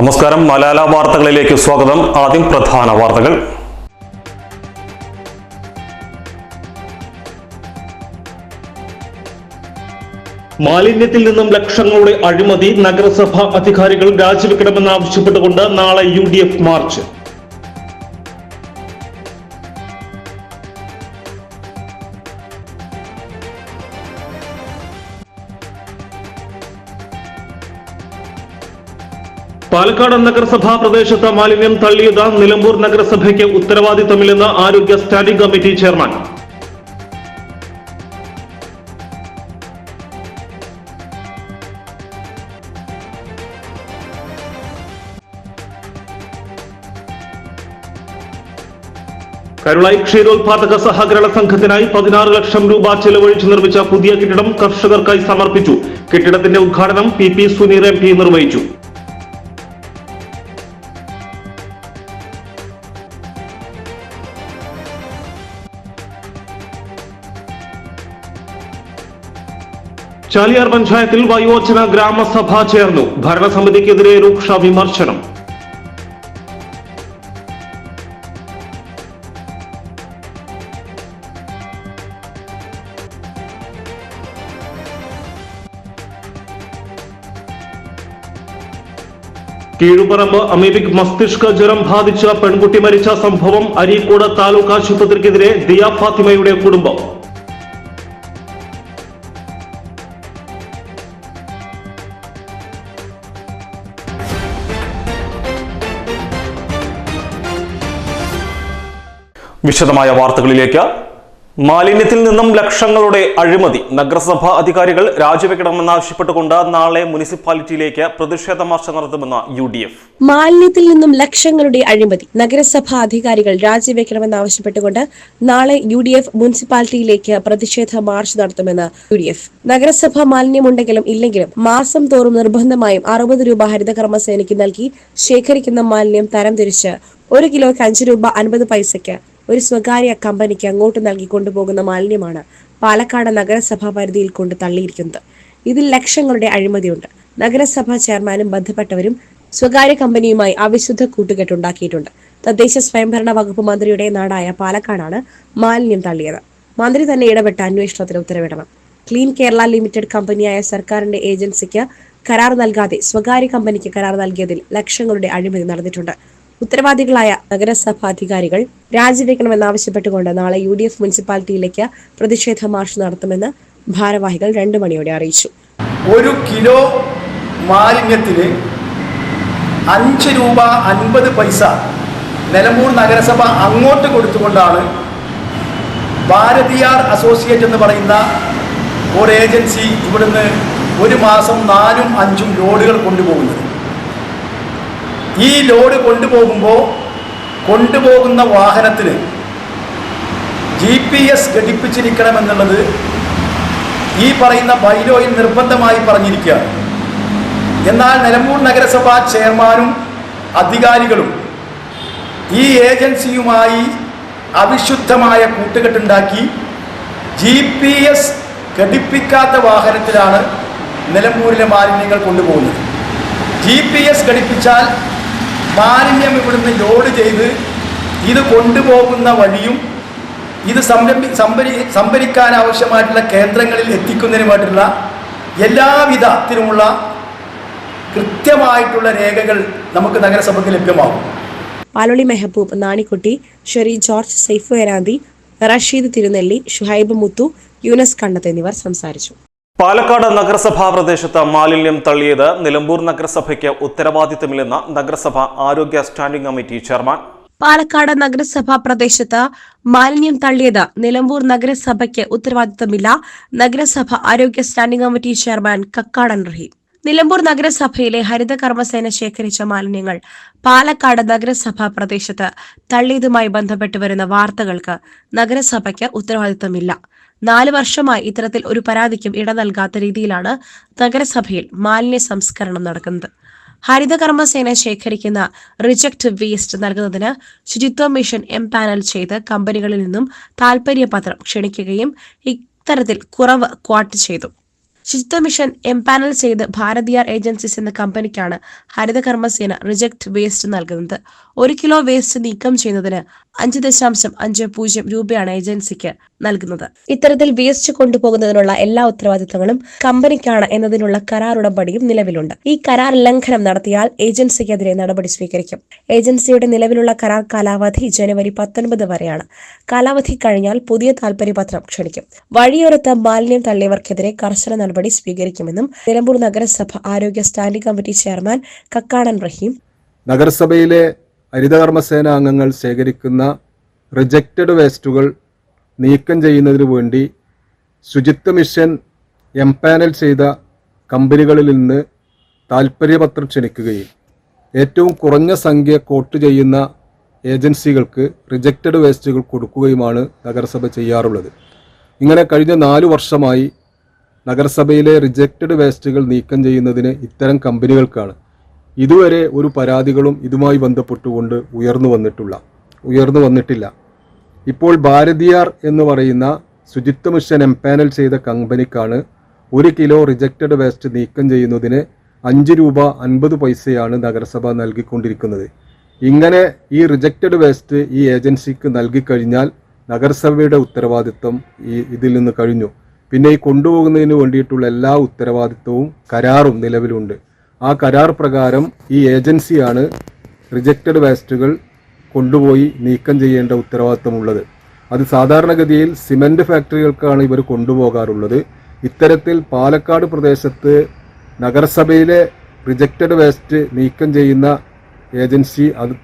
നമസ്കാരം. മലാല വാർത്തകളിലേക്ക് സ്വാഗതം. ആദ്യം പ്രധാന വാർത്തകൾ. മാലിന്യത്തിൽ നിന്നും ലക്ഷങ്ങളുടെ അഴിമതി നഗരസഭാ അധികാരികൾ രാജിവെക്കണമെന്ന് ആവശ്യപ്പെട്ടുകൊണ്ട് നാളെ യു മാർച്ച്. പാലക്കാട് നഗരസഭാ പ്രദേശത്ത് മാലിന്യം തള്ളിയത് നിലമ്പൂർ നഗരസഭയ്ക്ക് ഉത്തരവാദിത്തമില്ലെന്ന് ആരോഗ്യ സ്റ്റാൻഡിംഗ് കമ്മിറ്റി ചെയർമാൻ. കരുളായി ക്ഷീരോത്പാദക സഹകരണ സംഘത്തിനായി പതിനാറ് ലക്ഷം രൂപ ചെലവഴിച്ച് നിർമ്മിച്ച പുതിയ കെട്ടിടം കർഷകർക്കായി സമർപ്പിച്ചു. കെട്ടിടത്തിന്റെ ഉദ്ഘാടനം P P Suneer M P നിർവഹിച്ചു. ചാലിയാർ പഞ്ചായത്തിൽ വയോജന ഗ്രാമസഭ ചേർന്നു. ഭരണസമിതിക്കെതിരെ രൂക്ഷ വിമർശനം. കീഴുപറമ്പ് അമീബിക് മസ്തിഷ്ക ജ്വരം ബാധിച്ച പെൺകുട്ടി മരിച്ച സംഭവം അരീക്കോട് താലൂക്ക് ആശുപത്രിക്കെതിരെ ദിയ ഫാത്തിമയുടെ കുടുംബം. വിശദമായ വാർത്തകളിലേക്ക്. മാലിന്യത്തിൽ നിന്നും ലക്ഷങ്ങളുടെ അഴിമതി. നഗരസഭാ അധികാരികൾ രാജിവെക്കണമെന്നാവശ്യപ്പെട്ടുകൊണ്ട് നാളെ മുനിസിപ്പാലിറ്റിയിലേക്ക് പ്രതിഷേധ മാർച്ച് നടത്തുമെന്ന് യു ഡി എഫ് മാലിന്യത്തിൽ നിന്നും ലക്ഷങ്ങളുടെ അഴിമതി. നഗരസഭാ അധികാരികൾ രാജിവെക്കണമെന്നാവശ്യപ്പെട്ടുകൊണ്ട് നാളെ യു ഡി എഫ് മുനിസിപ്പാലിറ്റിയിലേക്ക് പ്രതിഷേധ മാർച്ച് നടത്തുമെന്ന് യു ഡി എഫ് നഗരസഭ മാലിന്യമുണ്ടെങ്കിലും ഇല്ലെങ്കിലും മാസം തോറും നിർബന്ധമായും അറുപത് രൂപ ഹരിതകർമ്മസേനയ്ക്ക് നൽകി ശേഖരിക്കുന്ന മാലിന്യം തരംതിരിച്ച് ഒരു കിലോയ്ക്ക് അഞ്ച് രൂപ അൻപത് പൈസയ്ക്ക് ഒരു സ്വകാര്യ കമ്പനിക്ക് അങ്ങോട്ട് നൽകി കൊണ്ടുപോകുന്ന മാലിന്യമാണ് പാലക്കാട് നഗരസഭാ പരിധിയിൽ കൊണ്ട് തള്ളിയിരിക്കുന്നത്. ഇതിൽ ലക്ഷങ്ങളുടെ അഴിമതിയുണ്ട്. നഗരസഭാ ചെയർമാനും ബന്ധപ്പെട്ടവരും സ്വകാര്യ കമ്പനിയുമായി അവിശുദ്ധ കൂട്ടുകെട്ടുണ്ടാക്കിയിട്ടുണ്ട് തദ്ദേശ സ്വയംഭരണ വകുപ്പ് മന്ത്രിയുടെ നാടായ പാലക്കാടാണ് മാലിന്യം തള്ളിയത്. മന്ത്രി തന്നെ ഇടപെട്ട അന്വേഷണത്തിന് ഉത്തരവിടണം. ക്ലീൻ കേരള ലിമിറ്റഡ് കമ്പനിയായ സർക്കാരിന്റെ ഏജൻസിക്ക് കരാർ നൽകാതെ സ്വകാര്യ കമ്പനിക്ക് കരാർ നൽകിയതിൽ ലക്ഷങ്ങളുടെ അഴിമതി നടന്നിട്ടുണ്ട്. ഉത്തരവാദികളായ നഗരസഭാധികാരികൾ രാജിവെക്കണമെന്നാവശ്യപ്പെട്ടുകൊണ്ട് നാളെ യു ഡി എഫ് മുനിസിപ്പാലിറ്റിയിലേക്ക് പ്രതിഷേധ മാർച്ച് നടത്തുമെന്ന് ഭാരവാഹികൾ രണ്ടു മണിയോടെ അറിയിച്ചു. ഒരു കിലോ മാലിന്യത്തിന് അഞ്ച് രൂപ അൻപത് പൈസ നിലമ്പൂർ നഗരസഭ അങ്ങോട്ട് കൊടുത്തുകൊണ്ടാണ് ഭാരതിയാർ അസോസിയേറ്റ് എന്ന് പറയുന്ന ഒരു ഏജൻസി ഇവിടുന്ന് ഒരു മാസം നാലും അഞ്ചും ലോഡുകൾ കൊണ്ടുപോകുന്നത്. ഈ ലോഡ് കൊണ്ടുപോകുമ്പോൾ കൊണ്ടുപോകുന്ന വാഹനത്തിന് ജി പി എസ് ഘടിപ്പിച്ചിരിക്കണമെന്നുള്ളത് ഈ പറയുന്ന ബൈലോയിൽ നിർബന്ധമായി പറഞ്ഞിരിക്കുകയാണ്. എന്നാൽ നിലമ്പൂർ നഗരസഭാ ചെയർമാനും അധികാരികളും ഈ ഏജൻസിയുമായി അവിശുദ്ധമായ കൂട്ടുകെട്ടുണ്ടാക്കി ജി പി എസ് ഘടിപ്പിക്കാത്ത വാഹനത്തിലാണ് നിലമ്പൂരിലെ മാലിന്യങ്ങൾ കൊണ്ടുപോകുന്നത്. ജി പി എസ് ഘടിപ്പിച്ചാൽ മാലിന്യം ഇവിടുന്ന് ലോഡ് ചെയ്ത് ഇത് കൊണ്ടുപോകുന്ന വഴിയും ഇത് സംരംഭി സംഭരി സംഭരിക്കാൻ ആവശ്യമായിട്ടുള്ള കേന്ദ്രങ്ങളിൽ എത്തിക്കുന്നതിനുമായിട്ടുള്ള എല്ലാവിധത്തിലുമുള്ള കൃത്യമായിട്ടുള്ള രേഖകൾ നമുക്ക് നഗരസഭയ്ക്ക് ലഭ്യമാകും. പാലോളി മെഹബൂബ് നാണിക്കുട്ടി ഷെറി ജോർജ് സൈഫ് എരാന്തി റഷീദ് തിരുനെല്ലി ഷുഹൈബ് മുത്തു യൂനസ് കണ്ണത്ത് എന്നിവർ സംസാരിച്ചു. പാലക്കാട് നഗരസഭാ പ്രദേശത്ത് മാലിന്യം തള്ളിയത് നിലമ്പൂർ നഗരസഭയ്ക്ക് ഉത്തരവാദിത്തമില്ലെന്ന് നഗരസഭ ആരോഗ്യ സ്റ്റാൻഡിംഗ് കമ്മിറ്റി ചെയർമാൻ. പാലക്കാട് നഗരസഭാ പ്രദേശത്ത് മാലിന്യം തള്ളിയത് നിലമ്പൂർ നഗരസഭയ്ക്ക് ഉത്തരവാദിത്തമില്ല നഗരസഭ ആരോഗ്യ standing committee chairman Kakkadan Raheem. Nilambur നഗരസഭയിലെ ഹരിത കർമ്മസേന ശേഖരിച്ച മാലിന്യങ്ങൾ പാലക്കാട് നഗരസഭാ പ്രദേശത്ത് തള്ളിയതുമായി ബന്ധപ്പെട്ട് വരുന്ന വാർത്തകൾക്ക് നഗരസഭയ്ക്ക് ഉത്തരവാദിത്തമില്ല. നാല് വർഷമായി ഇത്തരത്തിൽ ഒരു പരാതിക്കും ഇട നൽകാത്ത രീതിയിലാണ് നഗരസഭയിൽ മാലിന്യ സംസ്കരണം നടക്കുന്നത്. ഹരിതകർമ്മസേന ശേഖരിക്കുന്ന റിജക്ട് വേസ്റ്റ് നൽകുന്നതിന് ശുചിത്വ മിഷൻ എം പാനൽ ചെയ്ത് കമ്പനികളിൽ നിന്നും താൽപര്യപത്രം ക്ഷണിക്കുകയും ഇത്തരത്തിൽ കുറവ് ക്വാട്ട് ചെയ്തു. ശുചിത്വ മിഷൻ എം പാനൽ ചെയ്ത് ഭാരതിയാർ ഏജൻസീസ് എന്ന കമ്പനിക്കാണ് ഹരിതകർമ്മസേന റിജക്ട് വേസ്റ്റ് നൽകുന്നത്. ഒരു കിലോ വേസ്റ്റ് നീക്കം ചെയ്യുന്നതിന് അഞ്ച് ദശാംശം അഞ്ച് പൂജ്യം രൂപയാണ് ഏജൻസിക്ക് നൽകുന്നത്. ഇത്തരത്തിൽ വേസ്റ്റ് കൊണ്ടുപോകുന്നതിനുള്ള എല്ലാ ഉത്തരവാദിത്തങ്ങളും കമ്പനിക്കാണ് എന്നതിനുള്ള കരാർ ഉടമ്പടിയും നിലവിലുണ്ട്. ഈ കരാർ ലംഘനം നടത്തിയാൽ ഏജൻസിക്കെതിരെ നടപടി സ്വീകരിക്കും. ഏജൻസിയുടെ നിലവിലുള്ള കരാർ കാലാവധി ജനുവരി പത്തൊൻപത് വരെയാണ്. കാലാവധി കഴിഞ്ഞാൽ പുതിയ താൽപര്യപത്രം ക്ഷണിക്കും. വഴിയോരത്ത് മാലിന്യം തള്ളിയവർക്കെതിരെ കർശന നടപടി സ്വീകരിക്കുമെന്നും നിലമ്പൂർ നഗരസഭ ആരോഗ്യ standing committee chairman Kakkadan Raheem. നഗരസഭയിലെ ഹരിതകർമ്മസേന അംഗങ്ങൾ ശേഖരിക്കുന്ന റിജക്റ്റഡ് വേസ്റ്റുകൾ നീക്കം ചെയ്യുന്നതിനു വേണ്ടി ശുചിത്വ മിഷൻ എംപാനൽ ചെയ്ത കമ്പനികളിൽ നിന്ന് താൽപ്പര്യപത്രം ക്ഷണിക്കുകയും ഏറ്റവും കുറഞ്ഞ സംഖ്യ കോട്ട് ചെയ്യുന്ന ഏജൻസികൾക്ക് റിജക്റ്റഡ് വേസ്റ്റുകൾ കൊടുക്കുകയുമാണ് നഗരസഭ ചെയ്യാറുള്ളത്. ഇങ്ങനെ കഴിഞ്ഞ നാലു വർഷമായി നഗരസഭയിലെ റിജക്റ്റഡ് വേസ്റ്റുകൾ നീക്കം ചെയ്യുന്നതിന് ഇത്തരം കമ്പനികൾക്കാണ് ഇതുവരെ ഒരു പരാതികളും ഇതുമായി ബന്ധപ്പെട്ടുകൊണ്ട് ഉയർന്നു വന്നിട്ടുള്ള ഉയർന്നു വന്നിട്ടില്ല. ഇപ്പോൾ ഭാരതിയാർ എന്ന് പറയുന്ന ശുചിത്വ മിഷൻ എംപാനൽ ചെയ്ത കമ്പനിക്കാണ് ഒരു കിലോ റിജക്റ്റഡ് വേസ്റ്റ് നീക്കം ചെയ്യുന്നതിന് അഞ്ച് രൂപ അൻപത് പൈസയാണ് നഗരസഭ നൽകിക്കൊണ്ടിരിക്കുന്നത്. ഇങ്ങനെ ഈ റിജക്റ്റഡ് വേസ്റ്റ് ഈ ഏജൻസിക്ക് നൽകിക്കഴിഞ്ഞാൽ നഗരസഭയുടെ ഉത്തരവാദിത്വം ഈ ഇതിൽ നിന്ന് കഴിഞ്ഞു. പിന്നെ ഈ കൊണ്ടുപോകുന്നതിന് വേണ്ടിയിട്ടുള്ള എല്ലാ ഉത്തരവാദിത്വവും കരാറും നിലവിലുണ്ട്. ആ കരാർ പ്രകാരം ഈ ഏജൻസിയാണ് റിജക്റ്റഡ് വേസ്റ്റുകൾ കൊണ്ടുപോയി നീക്കം ചെയ്യേണ്ട ഉത്തരവാദിത്തമുള്ളത്. അത് സാധാരണഗതിയിൽ സിമന്റ് ഫാക്ടറികൾക്കാണ് ഇവർ കൊണ്ടുപോകാറുള്ളത്. ഇത്തരത്തിൽ പാലക്കാട് പ്രദേശത്ത് നഗരസഭയിലെ റിജക്റ്റഡ് വേസ്റ്റ് നീക്കം ചെയ്യുന്ന ഏജൻസി അത്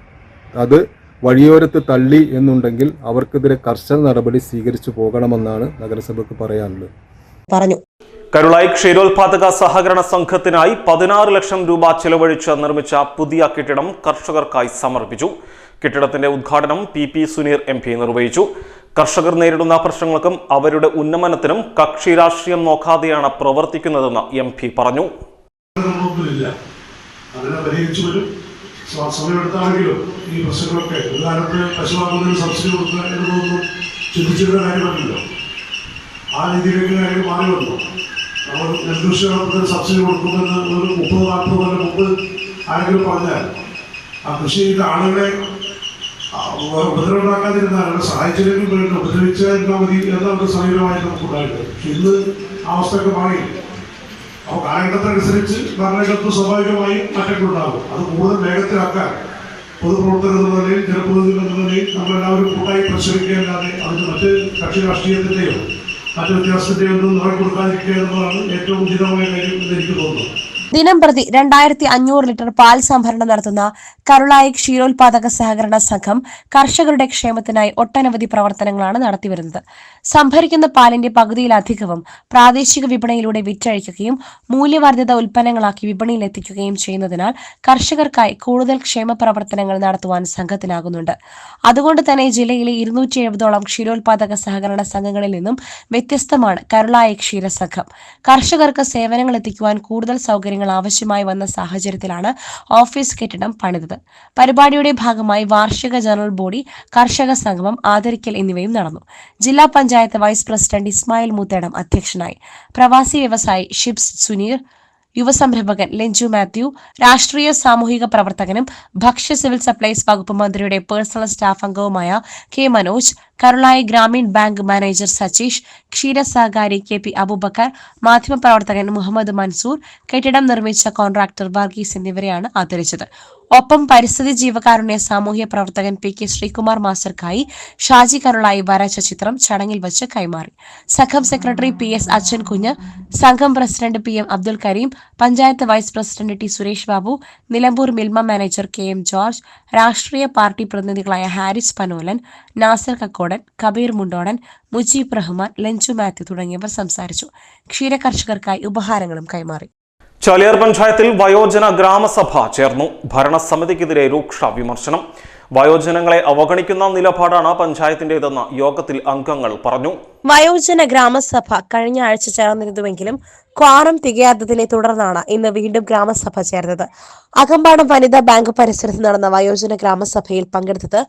അത് വഴിയോരത്ത് തള്ളി എന്നുണ്ടെങ്കിൽ അവർക്കെതിരെ കർശന നടപടി സ്വീകരിച്ചു പോകണമെന്നാണ് നഗരസഭയ്ക്ക് പറയാനുള്ളത്. പറഞ്ഞു. കരുളായി ക്ഷീരോത്പാദക സഹകരണ സംഘത്തിനായി പതിനാറ് ലക്ഷം രൂപ ചെലവഴിച്ച് നിർമ്മിച്ച പുതിയ കെട്ടിടം കർഷകർക്കായി സമർപ്പിച്ചു. കെട്ടിടത്തിന്റെ ഉദ്ഘാടനം P P Suneer M P നിർവഹിച്ചു. കർഷകർ നേരിടുന്ന പ്രശ്നങ്ങൾക്കും അവരുടെ ഉന്നമനത്തിനും കക്ഷി രാഷ്ട്രീയം നോക്കാതെയാണ് പ്രവർത്തിക്കുന്നതെന്ന് എം പി പറഞ്ഞു. ഈ സബ്സിഡി ആ നമ്മൾ സബ്സിഡി ഒരു ആരെങ്കിലും പറഞ്ഞാൽ ആ കൃഷി ചെയ്ത ആളുകളെ ആ, സാഹചര്യങ്ങൾ വേണ്ട ഉപദ്രവിച്ചാൽ മതി എന്നൊരു സമീപമായിട്ട് നമുക്കുണ്ടായിട്ട് പക്ഷെ ഇന്ന് അവസ്ഥയൊക്കെ മാറി. അപ്പോൾ കാലഘട്ടത്തിനനുസരിച്ച് ഭരണഘടന സ്വാഭാവികമായും മാറ്റങ്ങളുണ്ടാകും അത് കൂടുതൽ വേഗത്തിലാക്കാൻ പൊതുപ്രവർത്തകർ എന്ന നിലയിൽ ജനപ്രതിനിധികൾ എന്ന നിലയിൽ നമ്മളെല്ലാവരും കൂട്ടായി പരിശ്രമിക്കുകയല്ലാതെ അതിന് മറ്റ് കക്ഷി രാഷ്ട്രീയത്തിന്റെയോ മറ്റ് വ്യത്യാസത്തിന്റെയോ ഒന്നും നിറം കൊടുക്കാതിരിക്കുക എന്നതാണ് ഏറ്റവും ഉചിതമായ കാര്യം എന്ന് എനിക്ക് തോന്നുന്നു ദിനം പ്രതി രണ്ടായിരത്തി അഞ്ഞൂറ് ലിറ്റർ പാൽ സംഭരണം നടത്തുന്ന കരുളായി ക്ഷീരോത്പാദക സഹകരണ സംഘം കർഷകരുടെ ക്ഷേമത്തിനായി ഒട്ടനവധി പ്രവർത്തനങ്ങളാണ് നടത്തിവരുന്നത്. സംഭരിക്കുന്ന പാലിന്റെ പകുതിയിലധികവും പ്രാദേശിക വിപണിയിലൂടെ വിറ്റഴിക്കുകയും മൂല്യവർദ്ധിത ഉൽപ്പന്നങ്ങളാക്കി വിപണിയിൽ എത്തിക്കുകയും ചെയ്യുന്നതിനാൽ കർഷകർക്കായി കൂടുതൽ ക്ഷേമ പ്രവർത്തനങ്ങൾ നടത്തുവാൻ സംഘത്തിനാകുന്നുണ്ട്. അതുകൊണ്ട് തന്നെ ജില്ലയിലെ ഇരുന്നൂറ്റി എഴുപതോളം ക്ഷീരോത്പാദക സഹകരണ സംഘങ്ങളിൽ നിന്നും വ്യത്യസ്തമാണ് കരുളായി ക്ഷീരസംഘം. കർഷകർക്ക് സേവനങ്ങൾ എത്തിക്കുവാൻ കൂടുതൽ സൗകര്യങ്ങൾ ആവശ്യമായി വന്ന സാഹചര്യത്തിലാണ് ഓഫീസ് കെട്ടിടം പണിതത്. പരിപാടിയുടെ ഭാഗമായി വാർഷിക ജനറൽ ബോഡി കർഷക സംഗമം ആദരിക്കൽ എന്നിവയും നടന്നു. ജില്ലാ പഞ്ചായത്ത് വൈസ് പ്രസിഡന്റ് ഇസ്മായിൽ മൂത്തേടം അധ്യക്ഷനായി. പ്രവാസി വ്യവസായി ഷിബ്സ് സുനീർ യുവസംരംഭകൻ ലെഞ്ചു മാത്യു രാഷ്ട്രീയ സാമൂഹിക പ്രവർത്തകനും ഭക്ഷ്യ സിവിൽ സപ്ലൈസ് വകുപ്പ് മന്ത്രിയുടെ പേഴ്സണൽ സ്റ്റാഫ് അംഗവുമായ K Manoj Karulayi Grameen bank manager Sachish ക്ഷീരസഹകാരി K P Abubakar മാധ്യമപ്രവർത്തകൻ മുഹമ്മദ് മൻസൂർ കെട്ടിടം നിർമ്മിച്ച കോൺട്രാക്ടർ വർഗീസ് എന്നിവരെയാണ് ആദരിച്ചത്. ഒപ്പം പരിസ്ഥിതി ജീവകാരുണ്യ സാമൂഹ്യ പ്രവർത്തകൻ പി കെ ശ്രീകുമാർ മാസ്റ്റർക്കായി ഷാജി കരുളായി വരച്ച ചിത്രം ചടങ്ങിൽ വച്ച് കൈമാറി. സംഘം സെക്രട്ടറി പി എസ് അച്ഛൻ കുഞ്ഞ് സംഘം president P M Abdul Kareem panchayat vice president T Suresh Babu Nilambur Milma manager K M George രാഷ്ട്രീയ പാർട്ടി പ്രതിനിധികളായ ഹാരിസ് പനോലൻ നാസർ കക്കോടൻ കബീർ മുണ്ടോടൻ മുജീബ് റഹ്മാൻ ലഞ്ചു മാത്യു തുടങ്ങിയവർ സംസാരിച്ചു. ക്ഷീര കർഷകർക്കായി ഉപഹാരങ്ങളും കൈമാറി. ചാലിയാർ പഞ്ചായത്തിൽ വയോജന ഗ്രാമസഭ ചേർന്നു. ഭരണസമിതിക്കെതിരെ രൂക്ഷ വിമർശനം. വയോജനങ്ങളെ അവഗണിക്കുന്ന നിലപാടാണ് പഞ്ചായത്തിന്റേതെന്ന് യോഗത്തിൽ അംഗങ്ങൾ പറഞ്ഞു. വയോജന ഗ്രാമസഭ കഴിഞ്ഞ ആഴ്ച ചേർന്നിരുന്നുവെങ്കിലും ക്വാറം തികയാത്തതിനെ തുടർന്നാണ് ഇന്ന് വീണ്ടും ഗ്രാമസഭ ചേർന്നത്. അകമ്പാടം വനിതാ ബാങ്ക് പരിസരത്ത് നടന്ന വയോജന ഗ്രാമസഭയിൽ പങ്കെടുത്തത്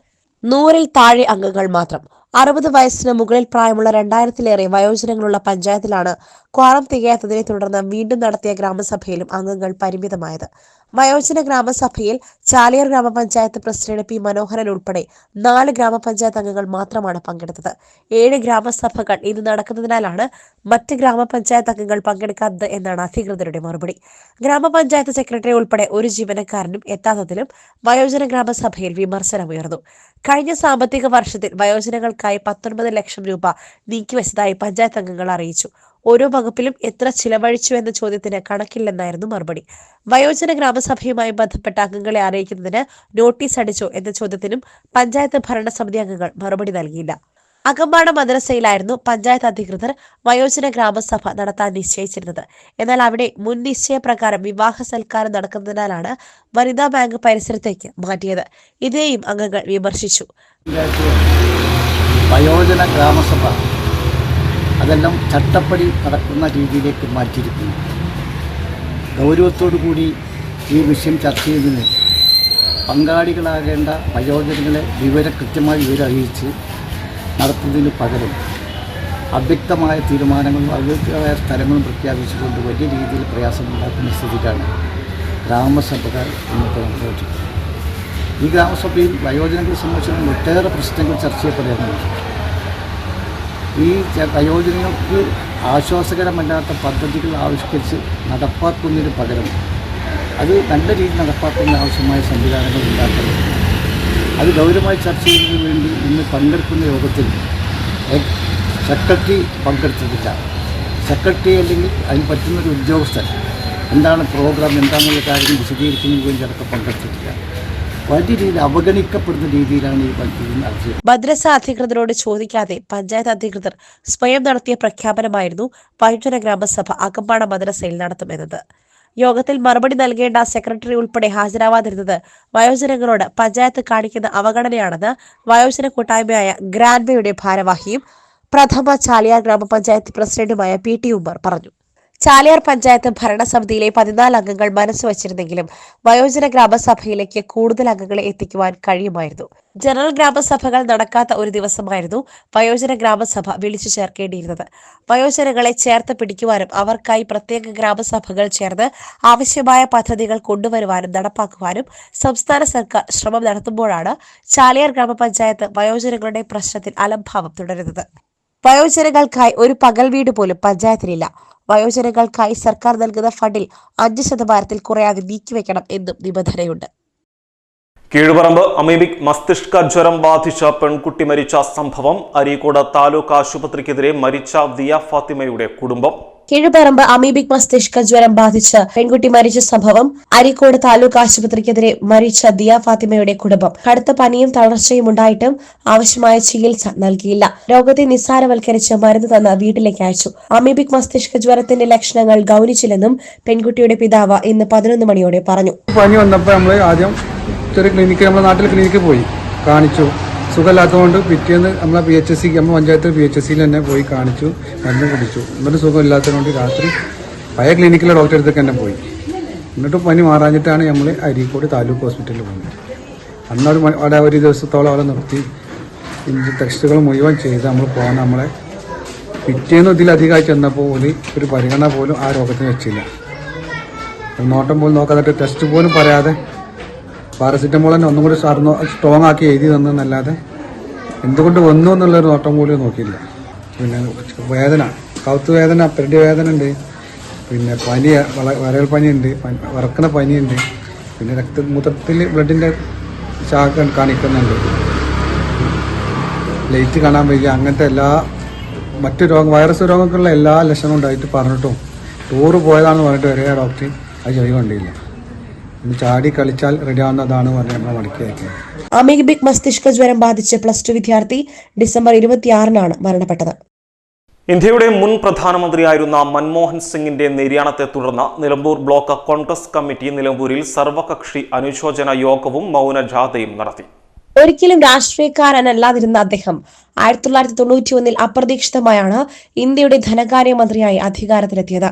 നൂറിൽ താഴെ അംഗങ്ങൾ മാത്രം. അറുപത് വയസ്സിന് മുകളിൽ പ്രായമുള്ള രണ്ടായിരത്തിലേറെ വയോജനങ്ങളുള്ള പഞ്ചായത്തിലാണ് ക്വാറം തികയാത്തതിനെ തുടർന്ന് വീണ്ടും നടത്തിയ ഗ്രാമസഭയിലും അംഗങ്ങൾ പരിമിതമായത്. വയോജന ഗ്രാമസഭയിൽ ചാലിയർ ഗ്രാമപഞ്ചായത്ത് പ്രസിഡന്റ് പി മനോഹരൻ ഉൾപ്പെടെ നാല് ഗ്രാമപഞ്ചായത്ത് അംഗങ്ങൾ മാത്രമാണ് പങ്കെടുത്തത്. ഏഴ് ഗ്രാമസഭകൾ ഇന്ന് നടക്കുന്നതിനാലാണ് മറ്റ് ഗ്രാമപഞ്ചായത്ത് അംഗങ്ങൾ പങ്കെടുക്കാത്തത് എന്നാണ് അധികൃതരുടെ മറുപടി. ഗ്രാമപഞ്ചായത്ത് സെക്രട്ടറി ഉൾപ്പെടെ ഒരു ജീവനക്കാരനും എത്താത്തതിലും വയോജന ഗ്രാമസഭയിൽ വിമർശനമുയർന്നു. കഴിഞ്ഞ സാമ്പത്തിക വർഷത്തിൽ വയോജനങ്ങൾക്കായി പത്തൊൻപത് ലക്ഷം രൂപ നീക്കിവച്ചതായി പഞ്ചായത്ത് അംഗങ്ങൾ അറിയിച്ചു. ഓരോ വകുപ്പിലും എത്ര ചിലവഴിച്ചു എന്ന ചോദ്യത്തിന് കണക്കില്ലെന്നായിരുന്നു മറുപടി. വയോജന ഗ്രാമസഭയുമായി ബന്ധപ്പെട്ട അംഗങ്ങളെ അറിയിക്കുന്നതിന് നോട്ടീസ് അടിച്ചോ എന്ന ചോദ്യത്തിനും പഞ്ചായത്ത് ഭരണസമിതി അംഗങ്ങൾ മറുപടി നൽകിയില്ല. അകമ്പാട മദ്രസയിലായിരുന്നു പഞ്ചായത്ത് അധികൃതർ വയോജന ഗ്രാമസഭ നടത്താൻ നിശ്ചയിച്ചിരുന്നത്. എന്നാൽ അവിടെ മുൻ നിശ്ചയപ്രകാരം വിവാഹ സൽക്കാരം നടക്കുന്നതിനാലാണ് വനിതാ ബാങ്ക് പരിസരത്തേക്ക് മാറ്റിയത്. ഇതേയും അംഗങ്ങൾ വിമർശിച്ചു. വയോജന ഗ്രാമസഭ അതെല്ലാം ചട്ടപ്പടി നടക്കുന്ന രീതിയിലേക്ക് മാറ്റിയിരിക്കുന്നു. ഗൗരവത്തോടു കൂടി ഈ വിഷയം ചർച്ച ചെയ്തതിന് പങ്കാളികളാകേണ്ട വയോജനങ്ങളെ വിവരം കൃത്യമായി വിവരം അറിയിച്ച് നടത്തുന്നതിന് പകരം അവ്യക്തമായ തീരുമാനങ്ങളും അവ്യക്തമായ സ്ഥലങ്ങളും പ്രഖ്യാപിച്ചുകൊണ്ട് വലിയ രീതിയിൽ പ്രയാസമുണ്ടാക്കുന്ന സ്ഥിതിക്കാണ് ഗ്രാമസഭകൾ ഇന്നത്തെ അനുഭവിച്ചിട്ടുള്ളത് ഈ ഗ്രാമസഭയിൽ വയോജനങ്ങളെ സംബന്ധിച്ചിടത്തോളം ഒട്ടേറെ പ്രശ്നങ്ങൾ ചർച്ച ചെയ്യപ്പെടുന്നുണ്ട് ഈ വയോജനങ്ങൾക്ക് ആശ്വാസകരമല്ലാത്ത പദ്ധതികൾ ആവിഷ്കരിച്ച് നടപ്പാക്കുന്നതിന് പകരം അത് നല്ല രീതിയിൽ നടപ്പാക്കുന്ന ആവശ്യമായ സംവിധാനങ്ങൾ ഉണ്ടാക്കുന്നത് അത് ഗൗരവമായി ചർച്ച ചെയ്യുന്നതിന് വേണ്ടി ഇന്ന് പങ്കെടുക്കുന്ന യോഗത്തിൽ സെക്രട്ടറി പങ്കെടുത്തിട്ടില്ല. സെക്രട്ടറി അല്ലെങ്കിൽ അതിന് പറ്റുന്നൊരു ഉദ്യോഗസ്ഥൻ എന്താണ് പ്രോഗ്രാം എന്താണെന്നുള്ള കാര്യം വിശദീകരിക്കുന്നതിന് വേണ്ടി അടക്കം പങ്കെടുത്തിട്ടില്ല. അവഗണിക്കപ്പെടുന്ന രീതിയിലാണ് ഈ അധികൃതരോട് ചോദിക്കാതെ പഞ്ചായത്ത് അധികൃതർ സ്വയം നടത്തിയ പ്രഖ്യാപനമായിരുന്നു വൈദ്യുത ഗ്രാമസഭ അകമ്പാട മദ്രസയിൽ നടത്തുമെന്നത്. യോഗത്തിൽ മറുപടി നൽകേണ്ട സെക്രട്ടറി ഉൾപ്പെടെ ഹാജരാവാതിരുന്നത് വയോജനങ്ങളോട് പഞ്ചായത്ത് കാണിക്കുന്ന അവഗണനയാണെന്ന് വയോജന കൂട്ടായ്മയായ ഗ്രാൻഡ്മയുടെ ഭാരവാഹിയും പ്രഥമ ചാലിയാർ ഗ്രാമപഞ്ചായത്ത് പ്രസിഡന്റുമായ പി ടി ഉമ്മർ പറഞ്ഞു. ചാലിയാർ പഞ്ചായത്ത് ഭരണസമിതിയിലെ പതിനാല് അംഗങ്ങൾ മനസ്സ് വച്ചിരുന്നെങ്കിലും വയോജന ഗ്രാമസഭയിലേക്ക് കൂടുതൽ അംഗങ്ങളെ എത്തിക്കുവാൻ കഴിയുമായിരുന്നു. ജനറൽ ഗ്രാമസഭകൾ നടക്കാത്ത ഒരു ദിവസമായിരുന്നു വയോജന ഗ്രാമസഭ വിളിച്ചു ചേർക്കേണ്ടിയിരുന്നത്. വയോജനങ്ങളെ ചേർത്ത് പിടിക്കുവാനും അവർക്കായി പ്രത്യേക ഗ്രാമസഭകൾ ചേർന്ന് ആവശ്യമായ പദ്ധതികൾ കൊണ്ടുവരുവാനും നടപ്പാക്കുവാനും സംസ്ഥാന സർക്കാർ ശ്രമം നടത്തുമ്പോഴാണ് ചാലിയാർ ഗ്രാമപഞ്ചായത്ത് വയോജനങ്ങളുടെ പ്രശ്നത്തിൽ അലംഭാവം തുടരുന്നത്. വയോജനങ്ങൾക്കായി ഒരു പകൽ വീട് പോലും പഞ്ചായത്തിലില്ല വയോജനങ്ങൾക്കായി സർക്കാർ നൽകുന്ന ഫണ്ടിൽ അഞ്ച് ശതമാനത്തിൽ കുറയാതെ നീക്കിവെക്കണം എന്നും നിബന്ധനയുണ്ട്. കീഴുപറമ്പ് അമീബിക് മസ്തിഷ്ക ജ്വരം ബാധിച്ച പെൺകുട്ടി മരിച്ച സംഭവം അരീക്കോട് താലൂക്ക് ആശുപത്രിക്കെതിരെ മരിച്ച ദിയ ഫാത്തിമയുടെ കുടുംബം. കീഴുപറമ്പ് അമീബിക് മസ്തിഷ്ക ജ്വരം ബാധിച്ച് പെൺകുട്ടി മരിച്ച സംഭവം അരീക്കോട് താലൂക്ക് ആശുപത്രിക്കെതിരെ മരിച്ച ദിയ ഫാത്തിമയുടെ കുടുംബം. കടുത്ത പനിയും തളർച്ചയും ഉണ്ടായിട്ടും ആവശ്യമായ ചികിത്സ നൽകിയില്ല. രോഗത്തെ നിസ്സാരവൽക്കരിച്ച് മരുന്ന് തന്ന വീട്ടിലേക്ക് അയച്ചു. അമീബിക് മസ്തിഷ്ക ജ്വരത്തിന്റെ ലക്ഷണങ്ങൾ ഗൗനിച്ചില്ലെന്നും പെൺകുട്ടിയുടെ പിതാവ് ഇന്ന് പതിനൊന്ന് മണിയോടെ പറഞ്ഞു. പനി വന്നപ്പോൾ നമ്മൾ ആദ്യം ചെറിയ ക്ലിനിക്ക് നമ്മുടെ നാട്ടിൽ ക്ലിനിക്കിൽ പോയി കാണിച്ചു. സുഖമില്ലാത്തതുകൊണ്ട് പിറ്റേന്ന് നമ്മളെ പി എച്ച് എസ് സിക്ക് നമ്മൾ പഞ്ചായത്ത് പി എച്ച് എസ് സിയിൽ തന്നെ പോയി കാണിച്ചു. മരുന്ന് കുടിച്ചു. എന്നിട്ട് സുഖമില്ലാത്തതുകൊണ്ട് രാത്രി പഴയ ക്ലിനിക്കിലെ ഡോക്ടറെ അടുത്തേക്ക് തന്നെ പോയി. എന്നിട്ട് പനി മാറാഞ്ഞിട്ടാണ് നമ്മൾ അരീക്കോട് താലൂക്ക് ഹോസ്പിറ്റലിൽ പോകുന്നത് അന്നൊരു അവിടെ ഒരു ദിവസത്തോളം അവിടെ നിർത്തി. ടെസ്റ്റുകൾ മുഴുവൻ ചെയ്ത് നമ്മൾ പോകാൻ നമ്മളെ പിറ്റേന്ന് ഇതിലധികമായി ചെന്നപ്പോൾ പോലും ഒരു പരിഗണന പോലും ആ രോഗത്തിന് വെച്ചില്ല. നോട്ടം പോലും നോക്കാതെ ടെസ്റ്റ് പോലും പറയാതെ പാരസിറ്റമോൾ തന്നെ ഒന്നും കൂടി സ്ട്രോങ് ആക്കി എഴുതി തന്നെന്നല്ലാതെ എന്തുകൊണ്ട് വന്നു എന്നുള്ളൊരു നോട്ടം പോലും നോക്കിയില്ല. പിന്നെ വേദന കൗത്ത് വേദന പെരടി വേദന ഉണ്ട് പിന്നെ പനി വരൽ പനിയുണ്ട് പനി- വറക്കണ പനിയുണ്ട്. പിന്നെ രക്ത മൂത്രത്തിൽ ബ്ലഡിന്റെ ചാക്ക കാണിക്കുന്നുണ്ട്. ലൈറ്റ് കാണാൻ വയ്യ. അങ്ങനത്തെ എല്ലാ മറ്റു രോഗം വൈറസ് രോഗങ്ങൾക്കുള്ള എല്ലാ ലക്ഷണവും ഉണ്ടായിട്ട് പറഞ്ഞിട്ടും ടൂറ് പോയതാണെന്ന് പറഞ്ഞിട്ട് വരെ ഡോക്ടർ അത് ചെവി കണ്ടില്ല. ചാടി കളിച്ചാൽ റെഡിയാവുന്നതാണ് പറഞ്ഞ് നമ്മളെ മടക്കി അമീബിക് മസ്തിഷ്ക ജ്വരം ബാധിച്ച് പ്ലസ് ടു വിദ്യാർത്ഥി ഡിസംബർ ഇരുപത്തിയാറിനാണ് മരണപ്പെട്ടത്. ഇന്ത്യയുടെ മുൻ പ്രധാനമന്ത്രിയായിരുന്ന മൻമോഹൻ സിംഗിന്റെ നിര്യാണത്തെ തുടർന്ന് നിലമ്പൂർ ബ്ലോക്ക് കോൺഗ്രസ് കമ്മിറ്റി നിലമ്പൂരിൽ സർവകക്ഷി അനുശോചന യോഗവും മൗനജാഥയും നടത്തി. ഒരിക്കലും രാഷ്ട്രീയക്കാരനല്ലാതിരുന്ന അദ്ദേഹം ആയിരത്തി തൊള്ളായിരത്തി തൊണ്ണൂറ്റി ഒന്നിൽ അപ്രതീക്ഷിതമായാണ് ഇന്ത്യയുടെ ധനകാര്യമന്ത്രിയായി അധികാരത്തിലെത്തിയത്.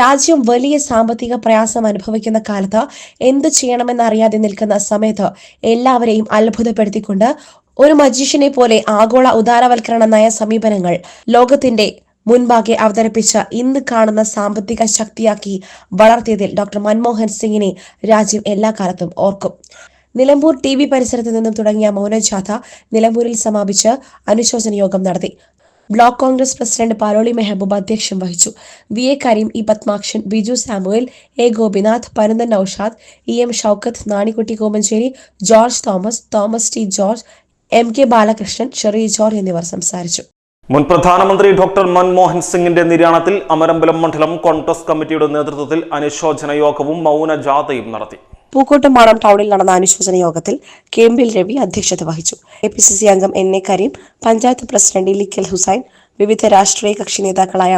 രാജ്യം വലിയ സാമ്പത്തിക പ്രയാസം അനുഭവിക്കുന്ന കാലത്ത് എന്തു ചെയ്യണമെന്നറിയാതെ നിൽക്കുന്ന സമയത്ത് എല്ലാവരെയും അത്ഭുതപ്പെടുത്തിക്കൊണ്ട് ഒരു മജീഷ്യനെ പോലെ ആഗോള ഉദാരവൽക്കരണ നയ സമീപനങ്ങൾ ലോകത്തിന്റെ മുൻപാകെ അവതരിപ്പിച്ച ഇന്ന് കാണുന്ന സാമ്പത്തിക ശക്തിയാക്കി വളർത്തിയതിൽ ഡോക്ടർ മൻമോഹൻ സിംഗിനെ രാജ്യം എല്ലാ കാലത്തും ഓർക്കും. നിലമ്പൂർ ടി വി പരിസരത്ത് നിന്നും തുടങ്ങിയ മൗനജാഥ നിലമ്പൂരിൽ സമാപിച്ച് അനുശോചന യോഗം നടത്തി. Block Congress president Paloli Mehaboob അധ്യക്ഷം വഹിച്ചു. V A Kareem E Padmakshan Biju Samuel A Gopinath Parunthan Noushad E M Shoukath Nanikutty Komancheri George Thomas Thomas T George M K Balakrishnan Sherry George എന്നിവർ സംസാരിച്ചു. മുൻ പ്രധാനമന്ത്രി doctor Manmohan സിംഗിന്റെ നിര്യാണത്തിൽ അമരമ്പലം മണ്ഡലം കോൺഗ്രസ് കമ്മിറ്റിയുടെ നേതൃത്വത്തിൽ അനുശോചന യോഗവും മൗനജാഥയും നടത്തി. പൂക്കോട്ടുംപാടം ടൗണിൽ നടന്ന അനുശോചന യോഗത്തിൽ കെമ്പിൽ രവി അധ്യക്ഷത വഹിച്ചു. എ പി സി സി അംഗം N A Kareem panchayat president Ilikkal Hussain വിവിധ രാഷ്ട്രീയ കക്ഷി നേതാക്കളായ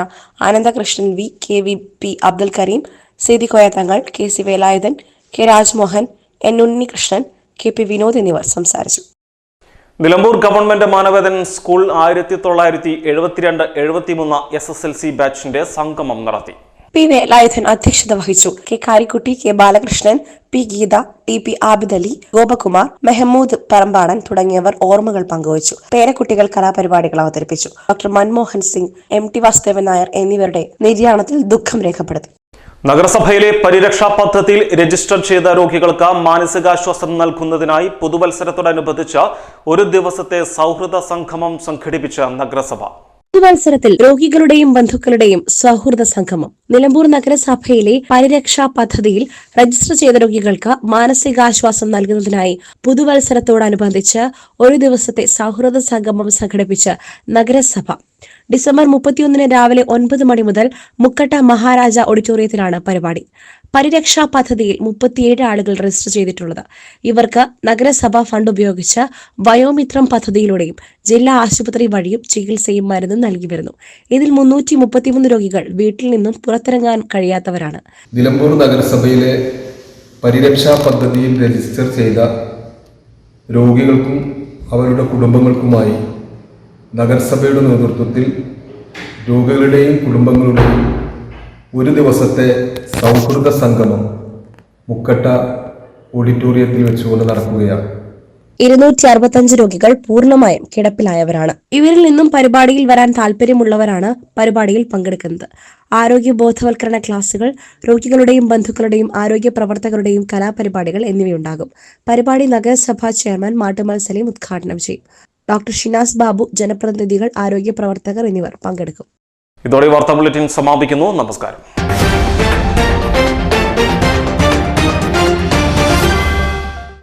Anandakrishnan V K V P Abdul Kareem Sethikoya Thangal K C Velayudhan K Rajmohan N Unnikrishnan K P Vinod എന്നിവർ സംസാരിച്ചു. നിലമ്പൂർ ഗവൺമെന്റ് മാനവേദൻ സ്കൂൾ ആയിരത്തി തൊള്ളായിരത്തി എഴുപത്തിരണ്ട് എഴുപത്തിമൂന്ന് എസ് എസ് എൽ സി ബാച്ചിന്റെ സംഗമം നടത്തി. പി വേലായുധൻ അധ്യക്ഷത വഹിച്ചു. K Karikutty K Balakrishnan P Geetha T P Abid Ali Gopakumar Mehmood Parambadan തുടങ്ങിയവർ ഓർമ്മകൾ പങ്കുവച്ചു. പേരക്കുട്ടികൾ കലാപരിപാടികൾ അവതരിപ്പിച്ചു. Doctor Manmohan Singh M T Vasudevan Nair എന്നിവരുടെ നിര്യാണത്തിൽ ദുഃഖം രേഖപ്പെടുത്തി. നഗരസഭയിലെ പരിരക്ഷാ പദ്ധതിയിൽ രജിസ്റ്റർ ചെയ്ത രോഗികൾക്ക് മാനസികാശ്വാസം നൽകുന്നതിനായി പുതുവത്സരത്തോടനുബന്ധിച്ച് ഒരു ദിവസത്തെ സൗഹൃദ സംഗമം സംഘടിപ്പിച്ച നഗരസഭ. പുതുവത്സരത്തിൽ രോഗികളുടെയും ബന്ധുക്കളുടെയും സൗഹൃദ സംഗമം. നിലമ്പൂർ നഗരസഭയിലെ പരിരക്ഷാ പദ്ധതിയിൽ രജിസ്റ്റർ ചെയ്ത രോഗികൾക്ക് മാനസികാശ്വാസം നൽകുന്നതിനായി പുതുവത്സരത്തോടനുബന്ധിച്ച് ഒരു ദിവസത്തെ സൗഹൃദ സംഗമം സംഘടിപ്പിച്ച് നഗരസഭ. ഡിസംബർ മുപ്പത്തിയൊന്നിന് രാവിലെ ഒൻപത് മണി മുതൽ മുക്കട്ട മഹാരാജ ഓഡിറ്റോറിയത്തിലാണ് പരിപാടി. പരിരക്ഷാ പദ്ധതിയിൽ മുപ്പത്തിയേഴ് ആളുകൾ രജിസ്റ്റർ ചെയ്തിട്ടുള്ളത്. ഇവർക്ക് നഗരസഭാ ഫണ്ട് ഉപയോഗിച്ച് വയോമിത്രം പദ്ധതിയിലൂടെയും ജില്ലാ ആശുപത്രി വഴിയും ചികിത്സയും മരുന്നും നൽകി വരുന്നു. ഇതിൽ മുന്നൂറ്റി മുപ്പത്തിമൂന്ന് രോഗികൾ വീട്ടിൽ നിന്നും പുറത്തിറങ്ങാൻ കഴിയാത്തവരാണ്. നിലമ്പൂർ നഗരസഭയിലെ പരിരക്ഷാ പദ്ധതിയിൽ രജിസ്റ്റർ ചെയ്ത രോഗികൾക്കും അവരുടെ കുടുംബങ്ങൾക്കുമായി നഗരസഭയുടെ നേതൃത്വത്തിൽ രോഗികളുടെയും കുടുംബങ്ങളുടെയും ഒരു ദിവസത്തെ സൗഹൃദ സംഗമം മുക്കട്ട ഓഡിറ്റോറിയത്തിൽ വെച്ചുകൊണ്ട് നടക്കുകയാണ്. ഇരുന്നൂറ്റി അറുപത്തഞ്ച് രോഗികൾ പൂർണമായും കിടപ്പിലായവരാണ്. ഇവരിൽ നിന്നും പരിപാടിയിൽ വരാൻ താല്പര്യമുള്ളവരാണ് പരിപാടിയിൽ പങ്കെടുക്കുന്നത്. ആരോഗ്യ ബോധവൽക്കരണ ക്ലാസുകൾ രോഗികളുടെയും ബന്ധുക്കളുടെയും ആരോഗ്യ പ്രവർത്തകരുടെയും കലാപരിപാടികൾ എന്നിവയുണ്ടാകും. പരിപാടി നഗരസഭാ ചെയർമാൻ മാട്ടുമൽ സലീം ഉദ്ഘാടനം ചെയ്യും. ഡോക്ടർ ഷിനാസ് ബാബു ജനപ്രതിനിധികൾ ആരോഗ്യ പ്രവർത്തകർ എന്നിവർ പങ്കെടുക്കും. ഇതോടെ വാർത്താ ബുള്ളറ്റിൻ സമാപിക്കുന്നു. നമസ്കാരം.